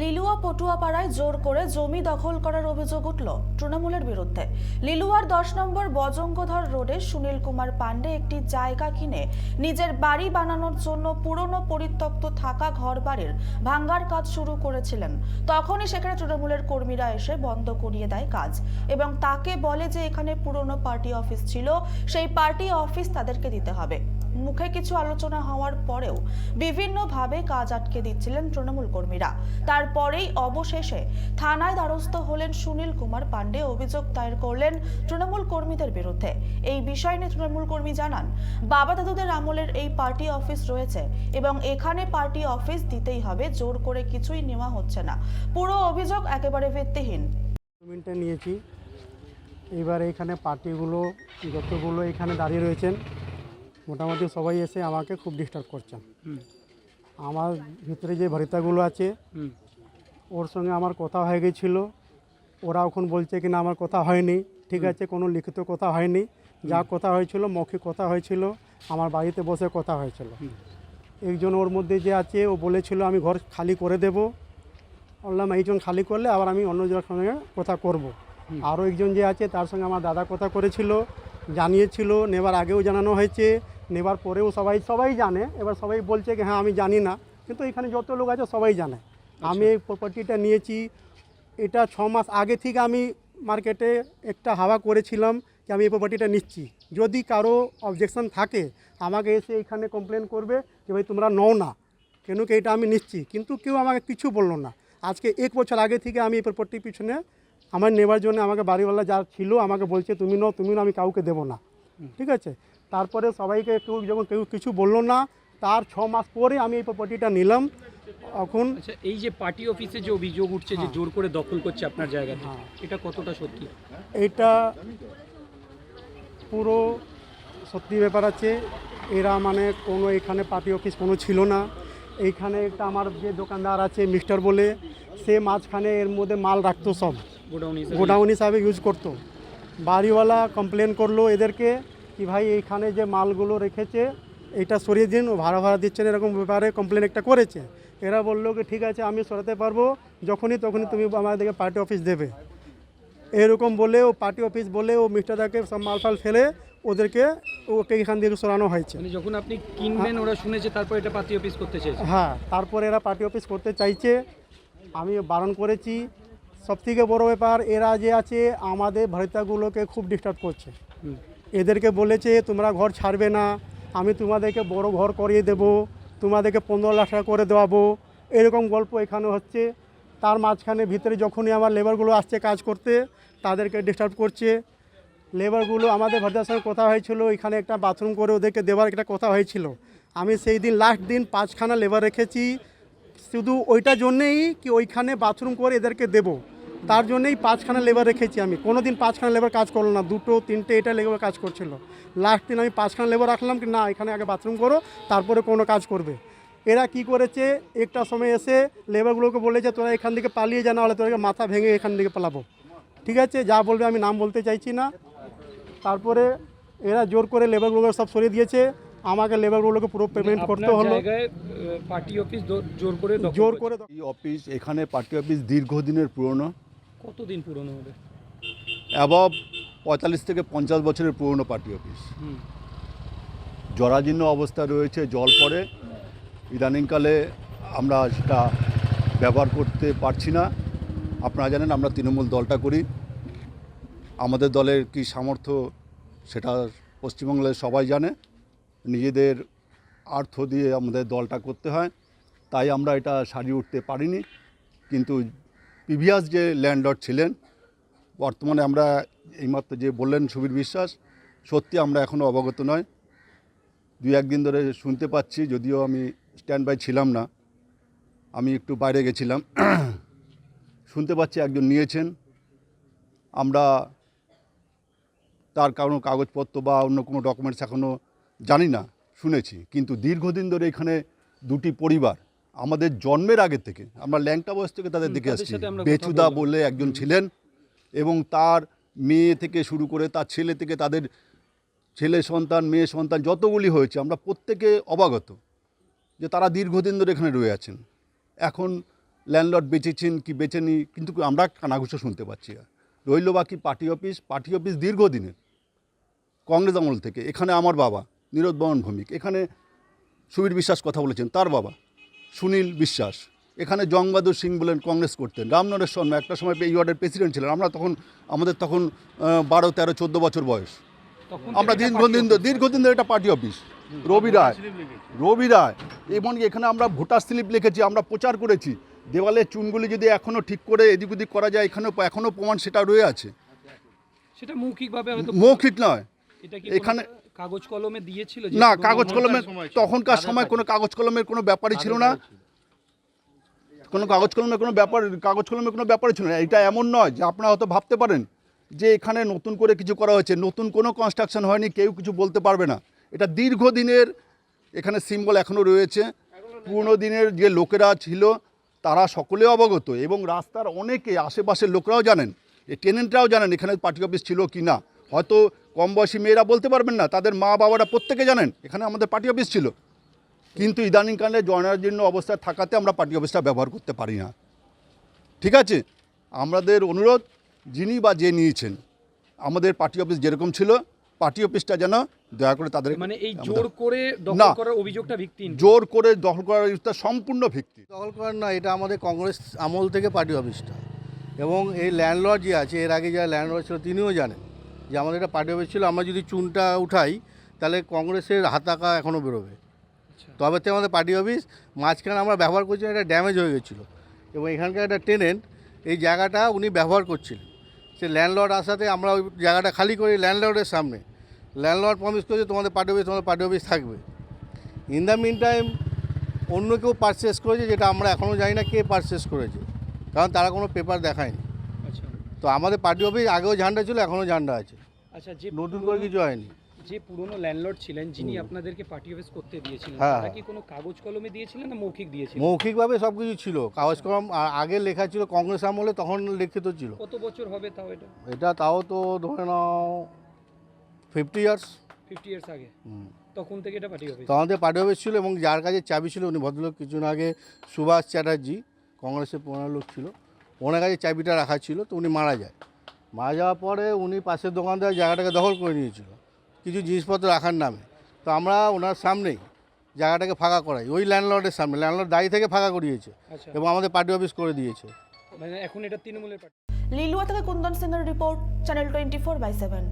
লিলুয়া পটুয়াপাড়ায় জোর করে জমি দখল করার অভিযোগ উঠল তৃণমূলের বিরুদ্ধে। লিলুয়ার দশ নম্বর বজঙ্গধর রোডে সুনীল কুমার পাণ্ডে একটি জায়গা কিনে নিজের বাড়ি বানানোর জন্য পুরনো পরিত্যক্ত থাকা ঘরবাড়ির ভাঙ্গার কাজ শুরু করেছিলেন। তখনই সেখানে তৃণমূলের কর্মীরা এসে বন্ধ করিয়ে দেয় কাজ এবং তাকে বলে যে এখানে পুরনো পার্টি অফিস ছিল, সেই পার্টি অফিস তাদেরকে দিতে হবে। মুখে কিছু আলোচনা হওয়ার পরেও বিভিন্নভাবে কাজ আটকে দিচ্ছিলেন তৃণমূল কর্মীরা। তারপরেই অবশেষে থানায় দ্বারস্থ হলেন সুনীল কুমার পাণ্ডে। অভিযোগ দায়ের করলেন তৃণমূল কর্মীদের বিরুদ্ধে। এই বিষয় নিয়ে তৃণমূল কর্মী জানান, বাবা দাদুদের আমলের এই পার্টি অফিস রয়েছে এবং এখানে পার্টি অফিস দিতেই হবে, জোর করে কিছুই নেওয়া হচ্ছে না। পুরো অভিযোগ একেবারে ভিত্তিহীন। নিয়েছি। এবার এখানে পার্টিগুলো, যতগুলো এখানে দাঁড়িয়ে রয়েছেন মোটামুটি সবাই এসে আমাকে খুব ডিস্টার্ব করছেন আমার ভিতরে যে ভরিতাগুলো আছে ওর সঙ্গে আমার কথা হয়ে গেছিল। ওরা এখন বলছে কি না আমার কথা হয়নি। ঠিক আছে কোনো লিখিত কথা হয়নি। যা কথা হয়েছিল মৌখিক কথা হয়েছিল আমার বাড়িতে বসে কথা হয়েছিল। একজন ওর মধ্যে যে আছে ও বলেছিল আমি ঘর খালি করে দেব। বললাম এইজন খালি করলে আবার আমি অন্য জনের সঙ্গে কথা করব। আরও একজন যে আছে তার সঙ্গে আমার দাদা কথা করেছিল জানিয়েছিল নেবার আগেও জানানো হয়েছে। নেবার পরেও সবাই সবাই জানে। এবার সবাই বলছে কি হ্যাঁ আমি জানি না। কিন্তু এখানে যত লোক আছে সবাই জানে। আমি এই প্রপার্টিটা নিয়েছি। এটা ছ মাস আগে থেকে আমি মার্কেটে একটা হাওয়া করেছিলাম যে আমি এই প্রপার্টিটা নিচ্ছি। যদি কারও অবজেকশন থাকে আমাকে এসে এখানে কমপ্লেন করবে যে ভাই তোমরা নও না। কেন কি এটা আমি নিচ্ছি? কিন্তু কেউ আমাকে কিছু বলল না। আজকে এক বছর আগে থেকে আমি এই প্রপার্টির পিছনে আমার নেবার জন্য আমাকে বাড়িওয়ালা যা ছিল আমাকে বলছে তুমি নাও তুমি নাও আমি কাউকে দেবো না। ঠিক আছে? তারপরে সবাইকে কেউ যখন কেউ কিছু বলল না তার ছ মাস পরে আমি এই প্রপার্টিটা নিলাম। এখন আচ্ছা এই যে পার্টি অফিসে যে অভিযোগ উঠছে যে জোর করে দখল করছে আপনার জায়গাতে হ্যাঁ। এটা কতটা সত্যি? এটা পুরো সত্যি ব্যাপার আছে। এরা মানে কোনো এখানে পার্টি অফিস কোনো ছিল না। এইখানে একটা আমার যে দোকানদার আছে মিস্টার বলে সে মাঝখানে এর মধ্যে মাল রাখতো সব। গোডাউন হিসাবে ইউজ করতো। বাড়িওয়ালা কমপ্লেন করল এদেরকে। কি ভাই এইখানে যে মালগুলো রেখেছে এটা সরিয়ে দিন ও ভাড়া ভাড়া দিচ্ছেন এরকম ব্যাপারে কমপ্লেন একটা করেছে। এরা বলল কি ঠিক আছে আমি সরাতে পারব যখনই তখনই তুমি আমাদেরকে পার্টি অফিস দেবে। এরকম বলে ও পার্টি অফিস বলে ও মিস্টারদাকে সব মালফাল ফেলে ওদেরকে ওকে এখান থেকে সরানো হয়েছে। মানে যখন আপনি কিনবেন ওরা শুনেছে তারপর এটা পার্টি অফিস করতে চেয়েছে হ্যাঁ তারপর এরা পার্টি অফিস করতে চাইছে। আমি বারণ করেছি। সবথেকে বড় ব্যাপার এরা যে আছে আমাদের ভারিতাগুলোকে খুব ডিস্টার্ব করছে। হুম। এদেরকে বলেছে, তোমরা ঘর ছাড়বে না, আমি তোমাদেরকে বড় ঘর করিয়ে দেব, তোমাদেরকে পনেরো লাখ টাকা করে দেওয়াবো। এরকম গল্প এখানে হচ্ছে। তার মাঝখানে ভিতরে যখনই আমার লেবারগুলো আসছে কাজ করতে, তাদেরকে ডিস্টার্ব করছে। লেবারগুলো আমাদের ভারতের সঙ্গে কথা হয়েছিল, এখানে একটা বাথরুম করে ওদেরকে দেওয়ার একটা কথা হয়েছিল। আমি সেই দিন লাস্ট দিন পাঁচখানা লেবার রেখেছি। শুধু ওইটার জন্যেই কি ওইখানে বাথরুম করে এদেরকে দেব? তার জন্যই পাঁচখানা লেবার রেখেছি আমি। কোনো দিন পাঁচখানা লেবার কাজ করল না। দুটো তিনটে এটা লেবার কাজ করছিল। লাস্ট দিন আমি পাঁচখানা লেবার রাখলাম কি না এখানে আগে বাথরুম করো তারপরে কোনো কাজ করবে। এরা কি করেছে? একটা সময় এসে লেবারগুলোকে বলেছে তোরা এখান থেকে পালিয়ে যা না হলে তোদেরকে মাথা ভেঙে এখান থেকে পালাবো। ঠিক আছে? যা বলবে আমি নাম বলতে চাইছি না। তারপরে এরা জোর করে লেবারগুলোকে সব সরিয়ে দিয়েছে। আমাকে লেবারগুলোকে পুরো পেমেন্ট করতে হলো। পার্টি অফিস জোর করে জোর করে এই অফিস এখানে পার্টি অফিস দীর্ঘদিনের পুরনো। কতদিন পুরনো হবে? অ্যাবভ পঁয়তাল্লিশ থেকে পঞ্চাশ বছরের পুরনো পার্টি অফিস। জরাজীর্ণ অবস্থা রয়েছে জল পড়ে। ইদানিংকালে আমরা সেটা ব্যবহার করতে পারছি না। আপনারা জানেন আমরা তৃণমূল দলটা করি। আমাদের দলের কি সামর্থ্য সেটা পশ্চিমবাংলার সবাই জানে। নিজেদের আর্থ দিয়ে আমাদের দলটা করতে হয়। তাই আমরা এটা সারিয়ে উঠতে পারিনি। কিন্তু প্রিভিয়াস যে ল্যান্ডলর্ড ছিলেন, বর্তমানে আমরা এইমাত্র যে বললেন সুবীর বিশ্বাস, সত্যি আমরা এখনও অবগত নয়। দুই একদিন ধরে শুনতে পাচ্ছি, যদিও আমি স্ট্যান্ড বাই ছিলাম না, আমি একটু বাইরে গেছিলাম। শুনতে পাচ্ছি একজন নিয়েছেন। আমরা তার কারণ কাগজপত্র বা অন্য কোনো ডকুমেন্টস এখনও জানি না, শুনেছি। কিন্তু দীর্ঘদিন ধরে এখানে দুটি পরিবার আমাদের জন্মের আগে থেকে আমরা ল্যাংটা বয়স থেকে তাদের দেখে আসছি। বেচুদা বলে একজন ছিলেন এবং তার মেয়ে থেকে শুরু করে তার ছেলে থেকে তাদের ছেলে সন্তান মেয়ে সন্তান যতগুলি হয়েছে আমরা প্রত্যেকে অবাগত যে তারা দীর্ঘদিন ধরে এখানে রয়ে আছেন। এখন ল্যান্ডলর্ড বেঁচেছেন কি বেচেনি কিন্তু আমরা কানাঘুষো শুনতে পাচ্ছি। না রইল বাকি পার্টি অফিস পার্টি অফিস দীর্ঘদিনের কংগ্রেস আমল থেকে। এখানে আমার বাবা নীরদ বমন ভৌমিক এখানে সুবীর বিশ্বাস কথা বলেছেন তার বাবা। সুনীল বিশ্বাস। এখানে জংবাদুর সিং বলেন কংগ্রেস করতেন। রামনরেশ শর্মা একটা সময় এই ওয়ার্ডের প্রেসিডেন্ট ছিলেন। আমরা তখন আমাদের তখন বারো তেরো চোদ্দ বছর বয়স। আমরা দীর্ঘদিন দীর্ঘদিন ধরে এটা পার্টি অফিস রবি রায় রবি রায় এমনকি এখানে আমরা ভোটার স্লিপ লিখেছি আমরা প্রচার করেছি। দেওয়ালে চুনগুলি যদি এখনও ঠিক করে এদিক ওদিক করা যায় এখানেও এখনও প্রমাণ সেটা রয়ে আছে। সেটা মৌখিকভাবে মৌখিক নয়। এখানে কাগজ কলমে দিয়েছিল না কাগজ কলমের তখনকার সময় কোনো কাগজ কলমের কোনো ব্যাপারই ছিল না। কোনো কাগজ কলমের কোনো ব্যাপার কাগজ কলমের কোনো ব্যাপারই ছিল না। এটা এমন নয় যে আপনারা হয়তো ভাবতে পারেন যে এখানে নতুন করে কিছু করা হয়েছে। নতুন কোনো কনস্ট্রাকশন হয়নি কেউ কিছু বলতে পারবে না। এটা দীর্ঘদিনের এখানে সিম্বল এখনও রয়েছে। পুরনো দিনের যে লোকেরা ছিল তারা সকলে অবগত এবং রাস্তার অনেকে আশেপাশের লোকরাও জানেন। এই টেনেন্টরাও জানেন এখানে পার্টি অফিস ছিল কি না হয়তো কম বয়সী মেয়েরা বলতে পারবেন না তাদের মা বাবারা প্রত্যেকে জানেন এখানে আমাদের পার্টি অফিস ছিল। কিন্তু ইদানিংকালে জনাজীর্ণ অবস্থায় থাকাতে আমরা পার্টি অফিসটা ব্যবহার করতে পারি না। ঠিক আছে? আমাদের অনুরোধ যিনি বা যে নিয়েছেন আমাদের পার্টি অফিস যেরকম ছিল পার্টি অফিসটা যেন দয়া করে তাদের মানে এই জোর করে দখল না। করার অভিযোগটা ভিত্তিহীন। জোর করে দখল করার এটা সম্পূর্ণ ভিত্তি দখল করার না এটা আমাদের কংগ্রেস আমল থেকে পার্টি অফিসটা। এবং এই ল্যান্ডলর্ড যে আছে এর আগে যারা ল্যান্ডলর্ড ছিল তিনিও জানেন। যে আমাদের এটা পার্টি অফিস ছিল আমরা যদি চুনটা উঠাই তাহলে কংগ্রেসের হাতাকা এখনও বেরোবে। তবে তো আমাদের পার্টি অফিস মাঝখানে আমরা ব্যবহার করছিলাম এটা ড্যামেজ হয়ে গেছিল। এবং এখানকার একটা টেনেন্ট এই জায়গাটা উনি ব্যবহার করছিলেন। সে ল্যান্ডলর্ড আসাতে আমরা ওই জায়গাটা খালি করি ল্যান্ডলর্ডের সামনে। ল্যান্ডলর্ড প্রমিস করেছে তোমাদের পার্টি অফিস তোমাদের পার্টি অফিস থাকবে। ইন দ্য মিন টাইম অন্য কেউ পারচেস করেছে যেটা আমরা এখনও জানি না কে পারচেস করেছে। কারণ তারা কোনো পেপার দেখায়নি। আচ্ছা তো আমাদের পার্টি অফিস আগেও ঝান্ডা ছিল এখনও ঝান্ডা আছে। আচ্ছা যে নতুন করে কিছু হয়নি। যে পুরনো ল্যান্ডলর্ড ছিলেন যিনি আপনাদেরকে পার্টি অফিস করতে দিয়েছিলেন হ্যাঁ, তারা হ্যাঁ। কি কোনো কাগজ কলমে দিয়েছিলেন না মৌখিক দিয়েছিলেন? মৌখিকভাবে সব কিছু ছিল। কাগজ কলম আর আগে লেখা ছিল কংগ্রেস আমলে তখন লিখিত ছিল। কত বছর হবে তাও এটা? এটা তাও তো ধরে নাও ফিফটি ইয়ার্স ফিফটি ইয়ার্স আগে। তখন থেকে এটা পার্টি অফিস তো আমাদের পার্টি অফিস ছিল এবং যার কাছে চাবি ছিল উনি ভদ্রলোক কিছুদিন আগে সুভাষ চ্যাটার্জি কংগ্রেসের পুরনো লোক ছিল। ওনার কাছে চাবিটা রাখা ছিল তো উনি মারা যায়। মারা যাওয়ার পরে উনি পাশের দোকানদার জায়গাটাকে দখল করে নিয়েছিল কিছু জিনিসপত্র রাখার নামে। তো আমরা ওনার সামনেই জায়গাটাকে ফাঁকা করাই ওই ল্যান্ডলর্ডের সামনে। ল্যান্ডলর্ড দায়ী থেকে ফাঁকা করিয়েছে আচ্ছা। এবং আমাদের পার্টি অফিস করে দিয়েছে। মানে এখন এটা তৃণমূলের পার্টি লিলুয়া থেকে কুন্দন সিংহের report channel twenty four by seven